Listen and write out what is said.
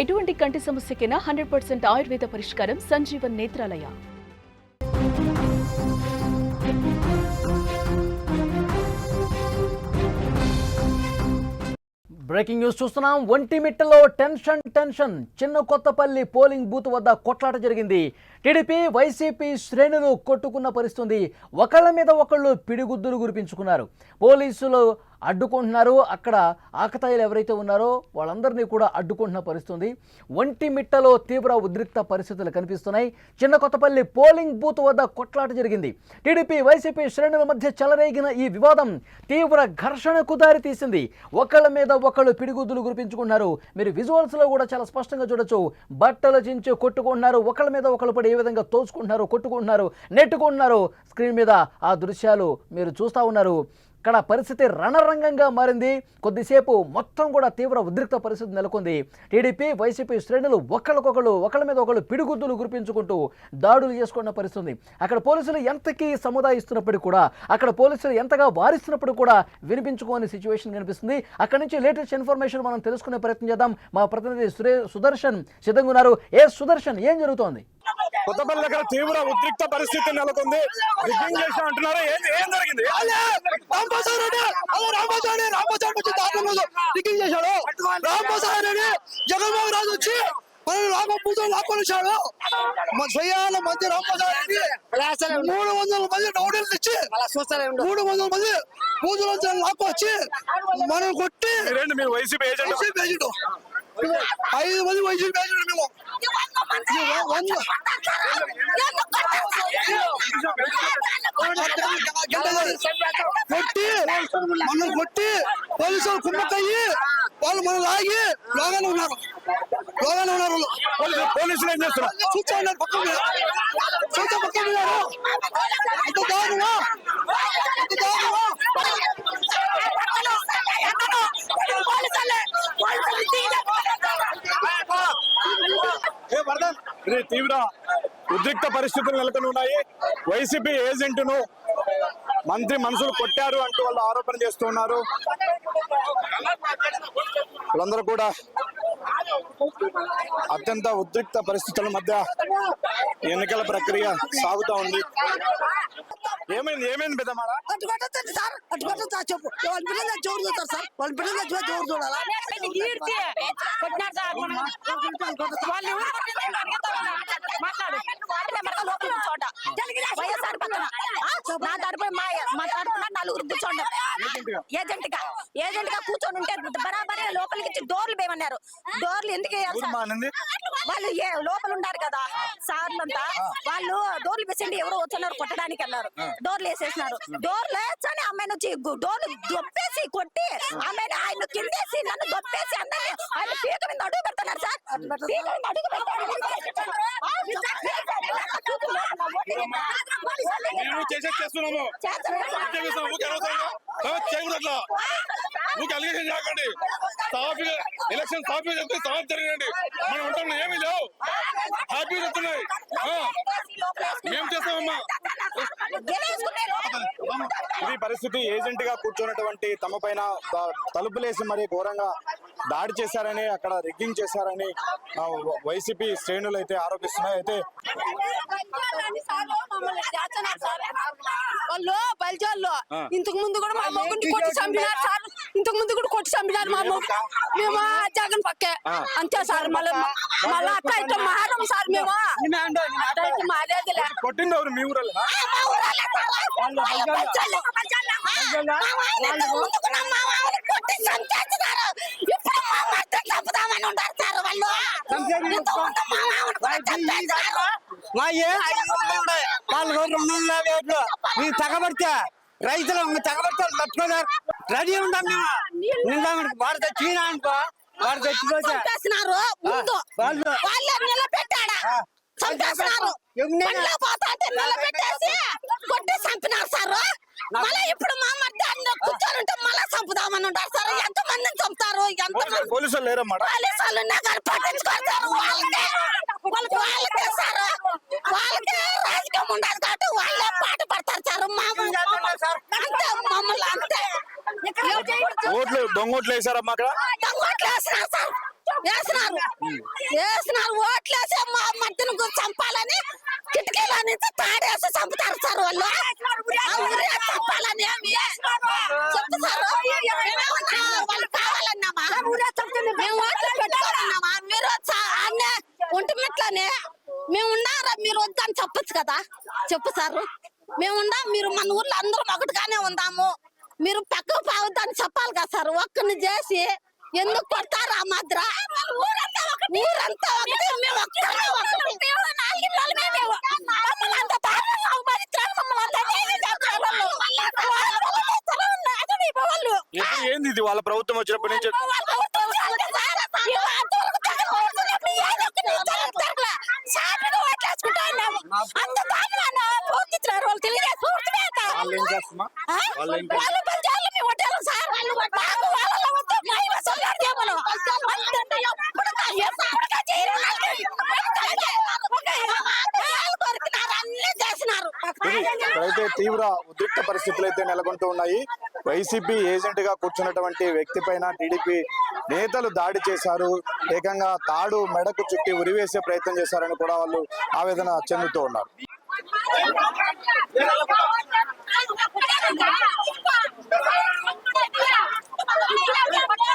ఎటువంటి కంటి సమస్యకైనా hundred percent Ayurveda పరిష్కారం సంజీవన్ నేత్రాలయ. బ్రేకింగ్ న్యూస్ చూస్తున్నాం. ఒంటిమిట్టలో tension tension. Chinna Kothapalli polling booth వద్ద కొట్లాట జరిగింది. టీడీపీ వైసీపీ శ్రేణులు కొట్టుకున్న పరిస్థితుంది ఒకళ్ళ మీద ఒకళ్ళు పిడిగుద్దులు గురిపించుకున్నారు పోలీసులు అడ్డుకుంటున్నారు అక్కడ ఆకతాయిలు ఎవరైతే ఉన్నారో వాళ్ళందరినీ కూడా అడ్డుకుంటున్న పరిస్థితుంది. ఒంటిమిట్టలో తీవ్ర ఉద్రిక్త పరిస్థితులు కనిపిస్తున్నాయి. చిన్న కొత్తపల్లి పోలింగ్ బూత్ వద్ద కొట్లాట జరిగింది. టీడీపీ వైసీపీ శ్రేణుల మధ్య చెలరేగిన ఈ వివాదం తీవ్ర ఘర్షణకు దారితీసింది. ఒకళ్ళ మీద ఒకళ్ళు పిడిగుద్దులు గురిపించుకుంటున్నారు మీరు విజువల్స్లో కూడా చాలా స్పష్టంగా చూడొచ్చు. బట్టలు చించి కొట్టుకుంటున్నారు. ఒకళ్ళ మీద ఒకళ్ళు పడి ఏ విధంగా తోచుకుంటున్నారు కొట్టుకుంటున్నారు నెట్టుకుంటున్నారు. స్క్రీన్ మీద ఆ దృశ్యాలు మీరు చూస్తూ ఉన్నారు. ఇక్కడ పరిస్థితి రణరంగంగా మారింది. కొద్దిసేపు మొత్తం కూడా తీవ్ర ఉద్రిక్త పరిస్థితి నెలకొంది. టీడీపీ వైసీపీ శ్రేణులు ఒకళ్ళకొకళ్ళు ఒకళ్ళ మీద ఒకళ్ళు పిడిగుద్దులు గురిపించుకుంటూ దాడులు చేసుకున్న పరిస్థితి అక్కడ పోలీసులు ఎంతకీ సముదాయిస్తున్నప్పటికీ కూడా అక్కడ పోలీసులు ఎంతగా వారిస్తున్నప్పుడు కూడా వినిపించుకోని సిచ్యువేషన్ కనిపిస్తుంది. అక్కడ నుంచి లేటెస్ట్ ఇన్ఫర్మేషన్ మనం తెలుసుకునే ప్రయత్నం చేద్దాం. మా ప్రతినిధి సురే సుదర్శన్ సిద్ధంగా ఉన్నారు. ఏ సుదర్శన్ ఏం జరుగుతోంది? కొత్తపల్లి దగ్గర తీవ్ర ఉద్రిక్త పరిస్థితి నెలకొంది. రిగ్గింగ్ చేసి అంటున్నారు? ఏం ఏం జరిగింది? రాంప్రసాద్ వచ్చి రిగ్గింగ్ చేశాడు. రెడ్డి జగన్మోహన్ రాజు వచ్చి మనం లాక్కొనిచ్చాడు మంది మూడు వందల మంది నోడీలు తెచ్చి మూడు వందల మంది పూజలు లాక్కొచ్చి మనం కొట్టి వైసీపీ ఏజెంట్ ఐదు మంది వైసీపీ ఏజెంట్ మేము వంద కొట్టి మనం కొట్టి పోలీసులు కుమ్మక్కయ్యి వాళ్ళు మనం లాగి లోగానే ఉన్నారు లోగానే ఉన్నారు వాళ్ళు. పోలీసులు పోలీసులు ఏం చేస్తున్నారు చూస్తా ఉన్నారు పక్కన మీద చూస్తా పక్కన ఉన్నారు అంత దారుణమా అంత దారుణమా ఇది తీవ్ర ఉద్రిక్త పరిస్థితులు నెలకొని ఉన్నాయి. వైసీపీ ఏజెంట్ను మంత్రి మనసులు కొట్టారు అంటూ వాళ్ళు ఆరోపణ చేస్తున్నారు వాళ్ళందరూ కూడా అత్యంత ఉద్రిక్త పరిస్థితుల మధ్య ఎన్నికల ప్రక్రియ సాగుతా ఉంది. ఏమైంది? ఏమైంది పెద్దమారా అటు సార్. చెప్పు. వాళ్ళ బిడ్డలు తెచ్చి ఎవరు చూస్తారు సార్? వాళ్ళ బిడ్డలు తెచ్చి వచ్చి ఎవరు చూడాలా కీర్తి కొట్టినారు సార్ మనం వాళ్ళు ఎవరు కొట్టిందని అడుగుతామన్నా? మాట్లాడు అంటే మన లోపల కూర్చోట వైఎస్ఆర్ పక్కన ఆ? నా తరపున మా మా తరపున నలుగురు కూర్చోండి ఏజెంట్గా ఏజెంట్గా కూర్చొని ఉంటే బరాబరే లోపలికి ఇచ్చి డోర్లు వేయమన్నారు డోర్లు ఎందుకు వేయాలి సార్? వాళ్ళు ఏ లోపల ఉన్నారు కదా సార్లంతా వాళ్ళు డోర్లు వేసండి ఎవరో వచ్చున్నారు కొట్టడానికి అన్నారు. డోర్లు వేసేసినారు. డోర్లు వేసని ఆమెను వచ్చి డోర్లు దొప్పేసి కొట్టి ఆమెను ఆయన కిందేసి నన్ను దొప్పేసి అందరినీ ఆయన పీక మీద అడుగు పెడుతున్నారు సార్. పీక మీద అడుగు మేము చేసేది చేస్తున్నాము. చేయకూడదు మీకు అలిగేషన్ చేయకండి. సాఫీగా ఎలక్షన్ సాఫీగా చెప్తే సాఫ్ జరగండి మనం ఉంటాం ఏమీ లేవు. హ్యాపీ చెప్తున్నాయి. ఆ, మేము చేస్తామమ్మా. ఇది పరిస్థితి ఏజెంట్గా కూర్చున్నటువంటి తమ పైన తలుపులేసి మరి ఘోరంగా దాడి చేశారని అక్కడ రిగ్గింగ్ చేశారని వైసీపీ శ్రేణులు అయితే ఆరోపిస్తున్నాయి. అయితే వాళ్ళు. ఇంతకు ముందు కూడా మా మొగ్గుని కొట్టి చంపినారు సార్. ఇంతకు ముందు కూడా కొట్టి చంపినారు మా మొగ్గు మేము జగన్ పక్కే. అంతే సార్ మళ్ళీ మళ్ళీ అట్ట అయితే మారం సార్ మేము. కొట్టింది ఎవరు? మీ ఊరలో ఉన్నాయి నాలుగు రెండు వందల యాభై ఓట్లు మీరు తగబడితే రైతులు తగబడితే తట్టుకోలేరు. రెడీ ఉంటాం మేము. వాడు చచ్చినా అనుకో వాడు వాళ్ళు వాళ్ళే నిలబెట్టాడా. నిలబెట్టేసి కొట్టి చంపినారు సార్. మళ్ళీ ఇప్పుడు మా మధ్య కూర్చొని ఉంటే మళ్ళీ చంపుదామని ఉంటారు సార్. ఎంత మందిని చంపుతారు ఎంత మంది పోలీసులు లేరన్నమాట ఉండదు కాబట్టి వాళ్ళే పాట పడతారు సార్. అంతే మమ్మల్ని అంతే. ఓట్లు దొంగోట్లు వేసారమ్మా అక్కడ? దొంగోట్లు వేసినారు సార్. వేసినారు వేసినారు ఓట్లేసి మా మధ్యన చంపాలని కిటికీలో నుంచి తాడేసి చంపుతారు సార్ వాళ్ళు. చంపాలని చెప్తారు వాళ్ళు కావాలన్నామా? మేము ఓట్లు పెట్టుకోవాలన్నామా? మీరు చ- అన్నే ఒంటి మెట్లనే మేము ఉన్నారా? మీరు వద్దని చెప్పొచ్చు కదా. చెప్పు సార్. మేము ఉన్నాం మీరు మన ఊర్లో అందరం ఒకటిగానే ఉందాము. మీరు పక్కకు పోవద్దని చెప్పాలి కదా సార్. ఒక్కరిని చేసి ఎందుకు కొడతారు ఆ మాద్ర? ఊరంతా ఒకటి మేము ఒకటి ఏంది ఇది? వాళ్ళ ప్రభుత్వం వచ్చినప్పటి నుంచి వాళ్ళు ప్రభుత్వం వాళ్ళకి సార్ ఇవి అంతవరకు తగ్గకపోతున్నప్పుడు ఏదో ఒకటి జరుగుతారులే. సాటుగా ఓట్లేసుకుంటా ఉన్నాము. అంత దారుణాన్ని పోకిచ్చినారు వాళ్ళు తెలుగుదేశం పూర్తిగా. వాళ్ళు ఏం చేస్తున్నా? వాళ్ళు వాళ్ళు మేము సార్. మాకు వాళ్ళలో వద్దు అంతంటే ఎప్పుడు చేయరు ఇక్కడైతే తీవ్ర ఉద్రిక్త పరిస్థితులు అయితే నెలకొంటూ ఉన్నాయి. వైసీపీ ఏజెంట్గా కూర్చున్నటువంటి వ్యక్తి పైన టీడీపీ నేతలు దాడి చేశారు. ఏకంగా తాడు మెడకు చుట్టి ఉరివేసే ప్రయత్నం చేశారని కూడా వాళ్ళు ఆవేదన చెందుతూ ఉన్నారు. 把茶几给拿出来把我这茶几给我拿出来听话啊